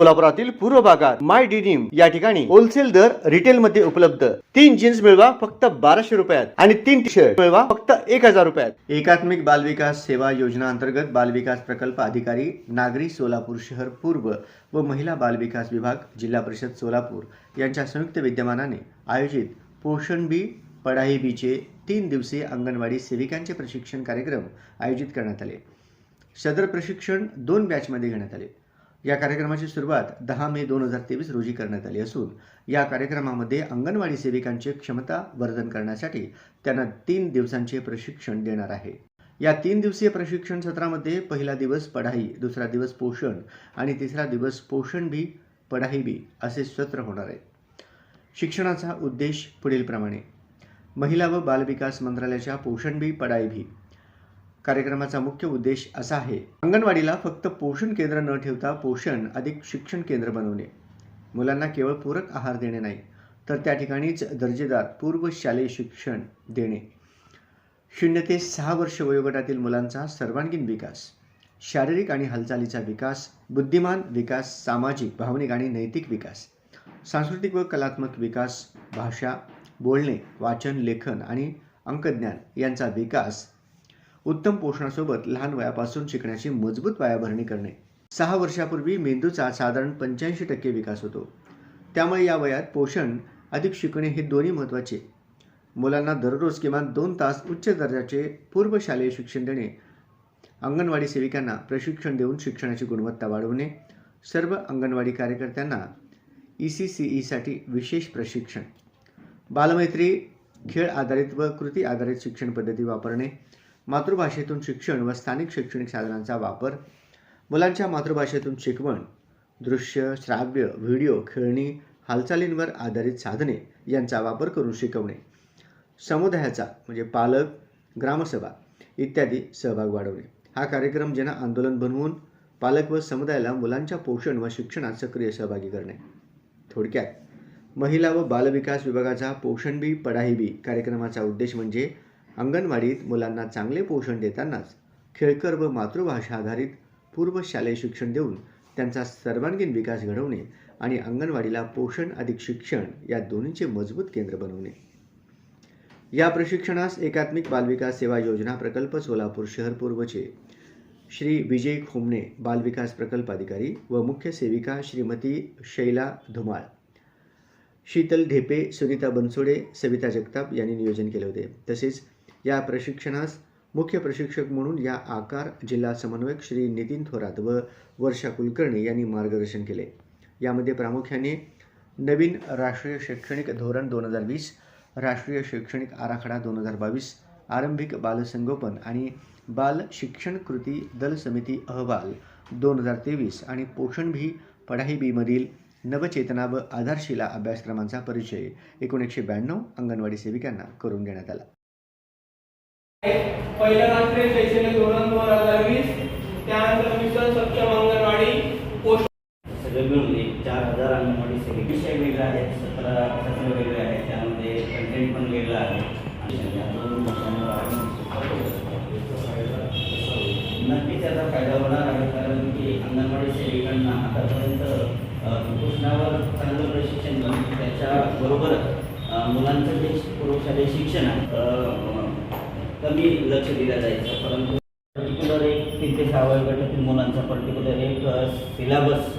कोल्हापुरातील पूर्व भागात माय डिनिम या ठिकाणी होलसेल दर रिटेल मध्ये उपलब्ध. तीन जीन्स मिळवा फक्त बाराशे रुपयात आणि तीन टी शर्ट मिळवा फक्त एक हजार रुपयात. एकात्मिक बालविकास सेवा योजना अंतर्गत बालविकास प्रकल्प अधिकारी नागरी सोलापूर शहर पूर्व व महिला बालविकास विभाग जिल्हा परिषद सोलापूर यांच्या संयुक्त विद्यमानाने आयोजित पोषण बी पढाई बीचे तीन दिवसीय अंगणवाडी सेविकांचे प्रशिक्षण कार्यक्रम आयोजित करण्यात आले. सदर प्रशिक्षण दोन बॅचमध्ये घेण्यात आले. या कार्यक्रमाची सुरुवात दहा मे दोन हजार तेवीस रोजी करण्यात आली असून या कार्यक्रमामध्ये अंगणवाडी सेविकांची क्षमता वर्धन करण्यासाठी त्यांना तीन दिवसांचे प्रशिक्षण देणार आहे. या तीन दिवसीय प्रशिक्षण सत्रामध्ये पहिला दिवस पढाई दुसरा दिवस पोषण आणि तिसरा दिवस पोषण बी पढाई बी असे सत्र होणार आहे शिक्षणाचा उद्देश पुढीलप्रमाणे. महिला व बालविकास मंत्रालयाच्या पोषण बी पढाई भी कार्यक्रमाचा मुख्य उद्देश असा आहे. अंगणवाडीला फक्त पोषण केंद्र न ठेवता पोषण अधिक शिक्षण केंद्र बनवणे. मुलांना केवळ पूरक आहार देणे नाही तर त्या ठिकाणीच दर्जेदार पूर्व शालेय शिक्षण देणे. शून्य ते सहा वर्ष वयोगटातील मुलांचा सर्वांगीण विकास शारीरिक आणि हालचालीचा विकास बुद्धिमान विकास सामाजिक भावनिक आणि नैतिक विकास सांस्कृतिक व कलात्मक विकास भाषा बोलणे वाचन लेखन आणि अंकज्ञान यांचा विकास उत्तम पोषणासोबत लहान वयापासून शिकण्याची मजबूत पायाभरणी करणे. सहा वर्षापूर्वी मेंदूचा साधारण पंच्याऐंशी टक्के विकास होतो. त्यामुळे या वयात पोषण अधिक शिकणे हे दोन्ही महत्त्वाचे. मुलांना दररोज किमान दोन तास उच्च दर्जाचे पूर्व शालेय शिक्षण देणे अंगणवाडी सेविकांना प्रशिक्षण देऊन शिक्षणाची गुणवत्ता वाढवणे सर्व अंगणवाडी कार्यकर्त्यांना ई सी सी ईसाठी विशेष प्रशिक्षण बालमैत्री खेळ आधारित व कृती आधारित शिक्षण पद्धती वापरणे मातृभाषेतून शिक्षण व स्थानिक शैक्षणिक साधनांचा वापर मुलांच्या मातृभाषेतून शिकवण दृश्य श्राव्य व्हिडिओ खेळणी हालचालींवर आधारित साधने यांचा वापर करून शिकवणे समुदायाचा म्हणजे पालक ग्रामसभा इत्यादी सहभाग वाढवणे. हा कार्यक्रम जन आंदोलन बनवून पालक व समुदायाला मुलांच्या पोषण व शिक्षणात सक्रिय सहभागी करणे. थोडक्यात महिला व बालविकास विभागाचा पोषण बी पढाई बी कार्यक्रमाचा उद्देश म्हणजे अंगणवाडीत मुलांना चांगले पोषण देतानाच खेळकर व मातृभाषा आधारित पूर्व शालेय शिक्षण देऊन त्यांचा सर्वांगीण विकास घडवणे आणि अंगणवाडीला पोषण अधिक शिक्षण या दोन्हीचे मजबूत केंद्र बनवणे. या प्रशिक्षणास एकात्मिक बालविकास सेवा योजना प्रकल्प सोलापूर शहर पूर्वचे श्री विजय खोमणे बालविकास प्रकल्प अधिकारी व मुख्य सेविका श्रीमती शैला धुमाळ शीतल ढेपे सुनीता बनसोडे सविता जगताप यांनी नियोजन केले होते. तसेच या प्रशिक्षणास मुख्य प्रशिक्षक म्हणून या आकार जिल्हा समन्वयक श्री नितीन थोरात व वर्षा कुलकर्णी यांनी मार्गदर्शन केले. यामध्ये प्रामुख्याने नवीन राष्ट्रीय शैक्षणिक धोरण दोन हजार वीस राष्ट्रीय शैक्षणिक आराखडा दोन हजार बावीस आरंभिक बालसंगोपन आणि बाल शिक्षण कृती दल समिती अहवाल दोन हजार तेवीस आणि पोषण भी पढाई बीमधील नवचेतना व आधारशिला अभ्यासक्रमांचा परिचय एकोणीसशे ब्याण्णव अंगणवाडी सेविकांना करून देण्यात आला. पहिलं राष्ट्रीय शैक्षणिक धोरण दोन हजार वीस त्यानंतर मिशन सक्षम अंगणवाडी पोषण सगळे मिळून एक चार हजार अंगणवाडी सेवा विषय वेगळे आहेत सतरा सत्र वेगळे आहेत त्यामध्ये कंटेंट पण वेगळा आहे. नक्कीच त्याचा फायदा होणार आहे कारण की अंगणवाडी सेविकांना आतापर्यंत कुपोषणावर चांगलं प्रशिक्षण मिळतं त्याच्याबरोबर मुलांचं जे पूर्वशालेय शिक्षण आहे कमी लक्ष दिलं जायचं परंतु पर्टिक्युलर एक तीन ते सहा वयोगटातील मुलांचा पर्टिक्युलर एक सिलेबस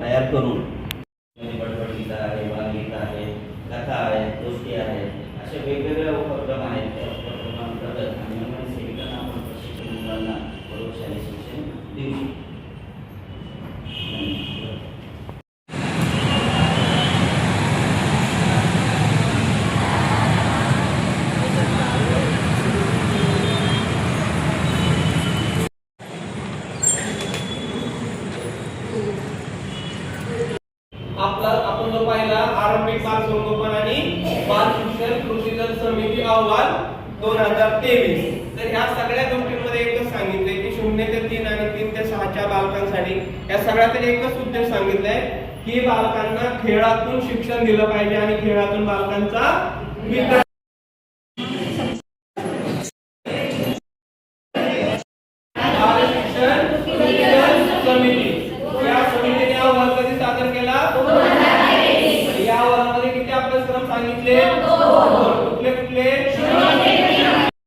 तयार करून म्हणजे बडबड गीता आहे बालगीता आहे कथा आहेत गोष्टी आहेत असे वेगवेगळे उपक्रम आहेत त्या उपक्रमांतर्गत अंगणवाडी सेविकांना आपण प्रशिक्षण मुलांना प्रौढशालेय शिक्षण देऊ शकतो धन्यवाद. आपला आपण जो पाहिला आरंभिक बाल संगोपन आणि बाल शिक्षण कृषी दल समिती अहवाल दोन हजार तेवीस. तर ह्या सगळ्या गोष्टींमध्ये एकच सांगितलंय की शून्य ते तीन आणि तीन ते सहाच्या बालकांसाठी या सगळ्यात एकच उद्देश सांगितलंय की बालकांना खेळातून शिक्षण दिलं पाहिजे आणि खेळातून बालकांचा विकास